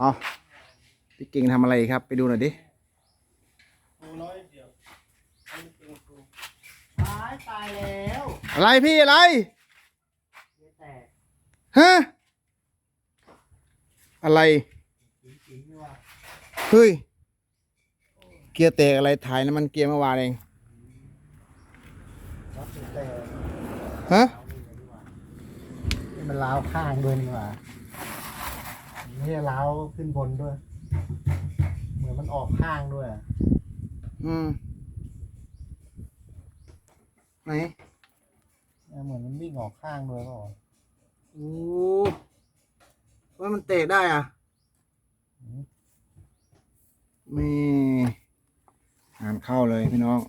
อ๋อพี่เก่งทำอะไรครับ ไปดูหน่อยดิดูน้อยเดียวอันนี้เป็นครูตายตายแล้วอะไรพี่อะไรไม่แตกฮะอะไรจริงๆนี่ว่าเฮ้ยเกียร์แตกอะไรถ่ายน้ำมันเกียร์เมื่อวานเองวัดแต่ฮะนี่มันล้าวข้างด้วยนี่หว่า ไม่ใช่ล้าวขึ้นบนด้วย เหมือนมันออกข้างด้วยอืมไหนเนี่ยเหมือนมันวิ่งออกข้างด้วยเปล่าโอ้ว่ามันเตะได้อะมีงานเข้าเลยพี่น้อง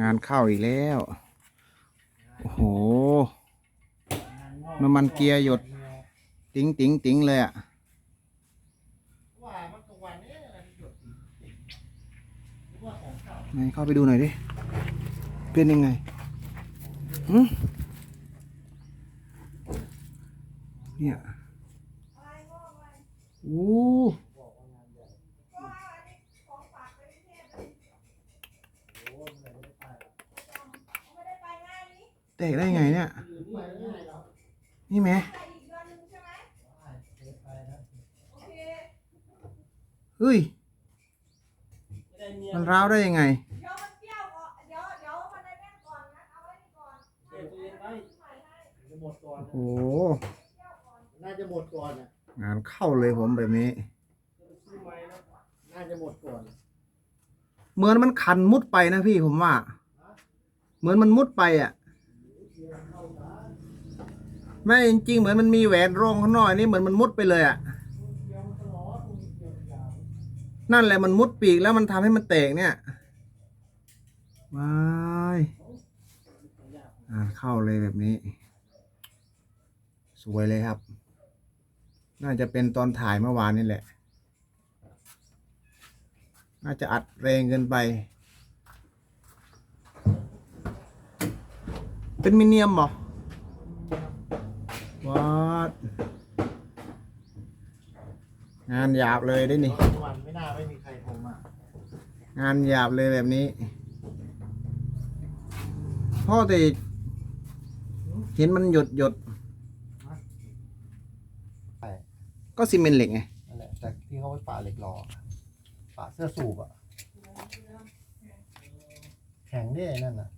งานเข้าอีกแล้ว โอ้โห น้ำมันเกียร์หยด ติ๋งติ๋งติ๋งเลยอะไหยดหรือว่าของเก่าไหนเข้าไปดูหน่อยดิ เป็นยังไงหึเนี่ย โอ้แตกได้ไงเนี่ย นี่ไหมเฮ้ยไม่ได้เมียมันร้าวได้ยังไงเดี๋ยวมันเปรี้ยวก่อนเดี๋ยวเดี๋ยวมันได้แน่นก่อนนะเอาไว้นี่ก่อนเก็บตัวเองไว้จะหมดก่อนโอ้โหน่าจะหมดก่อนอะงานเข้าเลยผมแบบนี้ซื้อใหม่นะน่าจะหมดก่อน เหมือนมันคันมุดไปนะพี่ผมว่า เหมือนมันมุดไปอะ ไม่จริงๆเหมือนมันมีแหวนรองข้างนอกอันนี่เหมือนมันมุดไปเลยอะนั่นแหละมันมุดปีกแล้วมันทำให้มันแตกเนี่ยว้ายอ่าเข้าเลยแบบนี้ สวยเลยครับ น่าจะเป็นตอนถ่ายเมื่อวานนี่แหละ น่าจะอัดแรงเกินไป เป็นมิเนียมหรอ งานหยาบเลยได้นี่ทุกวันไม่น่าไม่มีใครโทรมางานหยาบเลยแบบนี้ พ่อแต่เห็นมันหยดหยดใช่ก็ซีเมนต์เหล็กไงนั่นแหละแต่ที่เขาไปป่าเหล็กรอป่าเสื้อสูบอะแข็งด้วยนั่นน่ะ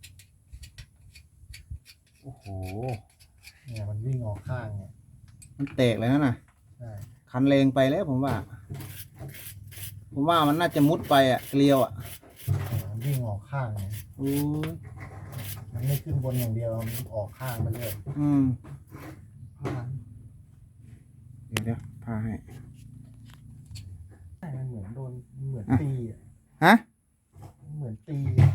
โอ้โหเนี่ยมันวิ่งออกข้างเนี่ยมันแตกเลยนะน่ะใช่ คันเลงไปแล้วผมว่า ผมว่ามันน่าจะมุดไปอะเกลียวอะมันวิ่งออกข้างเนี่ยโอ้ยมันไม่ขึ้นบนอย่างเดียวมันออกข้างไปเรื่อยอืมเดี๋ยวเดี๋ยวพาให้ใช่มันเหมือนโดนมันเหมือนตีอะฮะมันเหมือนตีอะ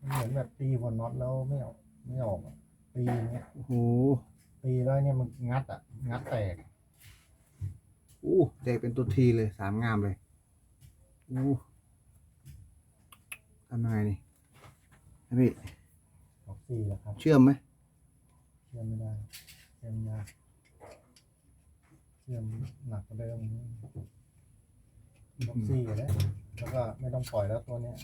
มันเหมือนแบบตีบนน็อตแล้วไม่ออกไม่ออกอะตีอย่างเงี้ยโอ้โห ตีแล้วเนี่ยมันงัดอะงัดแตก อู้แตกเป็นตัวทีเลยสามงามเลยอู้ทำยังไงนี่นะพี่ออกซีแล้วครับเชื่อมไหมเชื่อมไม่ได้เชื่อมยากเชื่อมหนักกว่าเดิมออกซีแล้วแล้วก็ไม่ต้องปล่อยแล้วตัวเนี้ย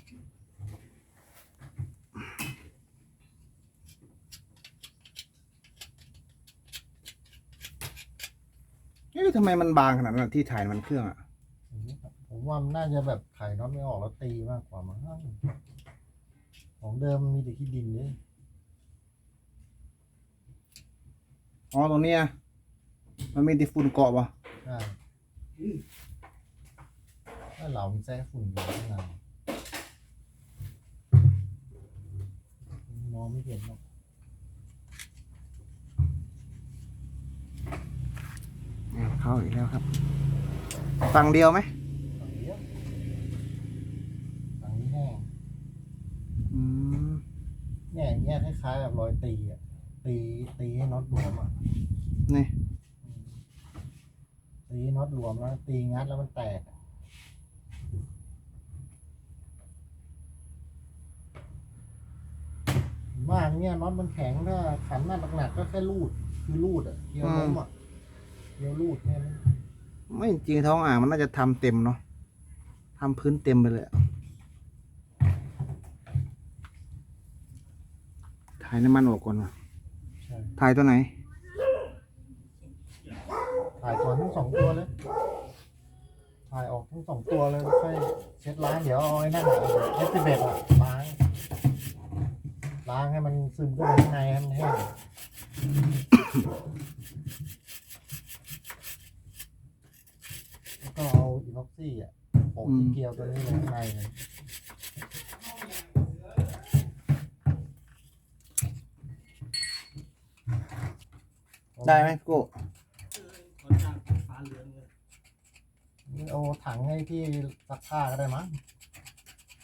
อ๊ะทำไมมันบางขนาดนั้นอะที่ถ่ายมันเครื่องอะอย่างนี้ครับผมว่ามันน่าจะแบบไขน็อตไม่ออกแล้วตีมากกว่ามั้งของเดิมมันมีแต่ขี้ดินเลยอ๋อตรงเนี้ยมันมีติฝุ่นเกาะปะใช่ถ้าเหลามันแทรกฝุ่นอยู่ข้างในมองไม่เห็นหรอก งาน เข้าอีกแล้วครับ ฝั่งเดียวไหมฝั่งเดียวฝั่งนี้แห้งอืมเนี่ยอย่างเงี้ยคล้ายๆกับรอยตีอะตีตีให้น็อตรวมอะนี่อืมตีให้น็อตรวมแล้วตีงัดแล้วมันแตกอะนมากเนี่ยน็อตมันแข็งถ้าขันหน้าหนักๆก็แค่รูดคือรูดอะเกี่ยวล้มอะ เกี่ยวรูดแค่นั้นไม่จริงท้องอ่างมันน่าจะทำเต็มเนาะทำพื้นเต็มไปเลยอะถ่ายน้ำมันออกก่อนว่ะใช่ถ่ายตัวไหน ถ่ายก่อนทั้งสองตัวเลย ถ่ายออกทั้งสองตัวเลยค่อยเช็ดล้างเดี๋ยวเอาไอ้นั่นอะเอสติเบตอะล้าง ล้างให้มันซึมเข้าไปข้างในให้มันแห้งแล้วก็ เอาอีพ็อกซี่อะโปะที่เกลียวตัวนี้ลงข้างในเลยได้ไหมกูขอจ้างฟ้าเหลืองเลยนี่เอาถังให้พี่ซักผ้าก็ได้มั้ง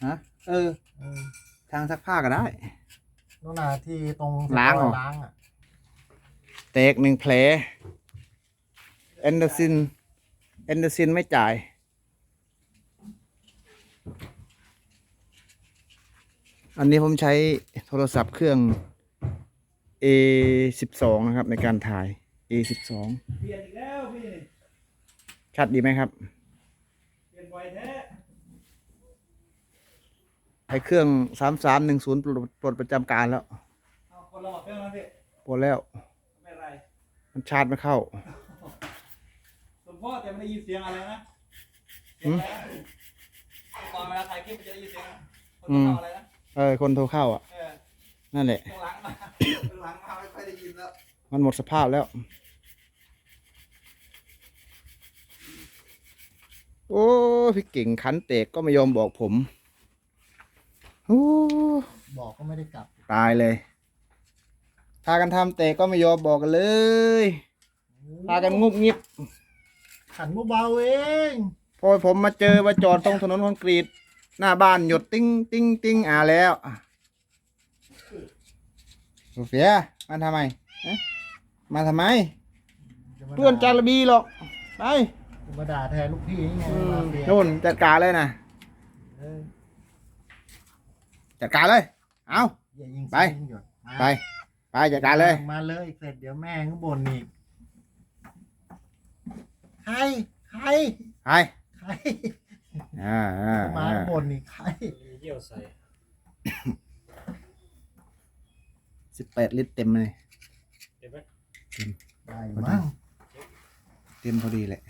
ฮะเออ เออทางซักผ้าก็ได้ นู่นน่ะที่ตรงล้างเหรอ ล้างอะเตกหนึ่งแผลเอนเดอร์ซินเอนเดอร์ซินไม่จ่าย อันนี้ผมใช้โทรศัพท์เครื่อง A สิบสองนะครับ ในการถ่าย A สิบสองเปลี่ยนอีกแล้วพี่นี่ชัดดีไหมครับ เปลี่ยนบ่อยแท้ใช้เครื่องสามสามหนึ่งศูนย์ปลดประจำการแล้วเอาคนละหมดเครื่องแล้วพี่ปลดแล้ว ไม่เป็นไร มันชาร์จไม่เข้าหลวงพ่อแต่ไม่ได้ยินเสียงอะไรนะเสียงอะไรนะตอนเวลาถ่ายคลิปมันจะได้ยินเสียงคนอืมเข้าอะไรนะ เออคนโทรเข้าอะ เออนั่นแหละตรงหลังมาตรงหลังมาไม่ค่อยได้ยินแล้วมันหมดสภาพแล้ว โอ้พี่เก่งขันเตกก็ไม่ยอมบอกผมโอ้บอกก็ไม่ได้กลับตายเลยพากันทำเตกก็ไม่ยอมบอกกันเลยพากันงุบงิบขันเบาๆเอง พอผมมาเจอมาจอดตรงถนนคอนกรีต หน้าบ้านหยดติ้งติ้งติ้งอ่าแล้วโซเฟียมาทำไมฮะมาทำไมจะมาเพื่อนจารบีหรอกไปจะมาด่าแทนลูกพี่นี่ไงอืมมาเฟียนู่นจัดการเลยนะเออจัดการเลยเอาอย่ายิงไปยิงหยดมาไปไปจัดการเลยมาเลยเสร็จเดี๋ยวแม่งก็บ่นอีกใครใครไปใคร อ่าอ่ามาอ่าบ่นอีกใครเยี่ยวใส่สิบแปดลิตรเต็มเลยเห็นไหมได้มั้งเต็มพอดีแหละ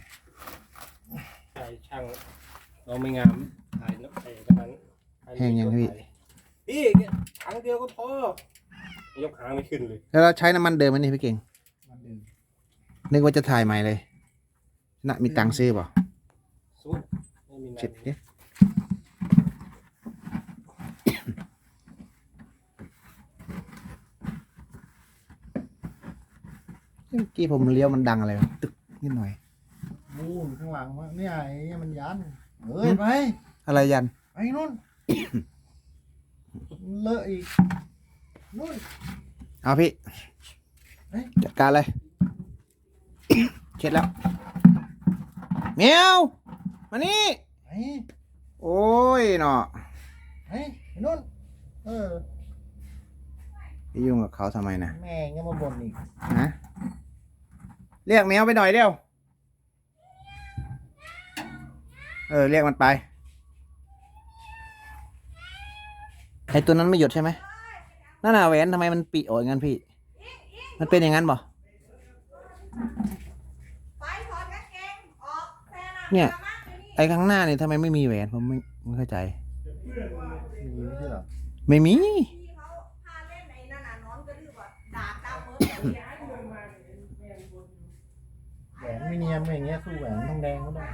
ใช่ช่างเราไม่งามถ่ายน้ำใส่ตรงนั้นแห้งยังพี่พี่ครั้งเดียวก็พอยกหางไม่ขึ้นเลยแล้วเราใช้น้ำมันเดิมไหมนี่พี่เก่ง มันดื่มนึกว่าจะถ่ายใหม่เลยน่ะมีตังค์ซื้อเปล่าสู้ ไม่มีเช็ดน้ำดิเมื่อกี้ผมเลี้ยวมันดังอะไรวะตึกนิดหน่อยนู่นข้างหลังว่าเนี่ยไอ้เนี่ยมันยันเฮ้ยไปอะไรยัน ไปนู่น เลอะอีกนู่น เอาพี่เฮ้ย จัดการเลย เช็ดแล้วเมียวมานี่ไป โอ้ยเนาะไปไปนู่นเออไปยุ่งกับเขาทำไมนะแม่งยังมาบ่นอีกฮะเรียกแมวไปหน่อยเดียวเออเรียกมันไปไอตัวนั้นไม่หยุดใช่ไหมนั่นน่ะแหวนทำไมมันปิโอยงั้นพี่ มันเป็นอย่างนั้นบ่ไปถอดกางเกงออกแค่นั้นเนี่ยกระมังอยู่นี่ ไอข้างหน้านี่ทำไมไม่มีแหวนผมไม่ไม่เข้าใจ มีไม่ใช่เหรอไม่มีพี่เขาพาเล่นไอ้นั่นน่ะนอนก็ดื้อว่าด่าตามเบิร์ดอย่าให้เดินมาแหวนมิเนียมอย่างเงี้ยสู้แหวนทองแดงก็ได้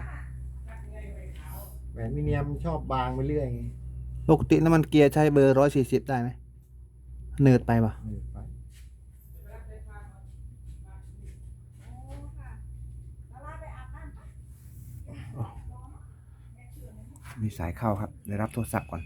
แหวนมิเนียมชอบบางไปเรื่อยไงปกติน้ำมันเกียร์ใช้เบอร์ร้อยสี่สิบได้ไหมเนิร์ดไปปะ เออไป โอ้ค่ะแล้วลาไปอาบน้ำปะ มีสายเข้าครับเดี๋ยวรับโทรศัพท์ก่อน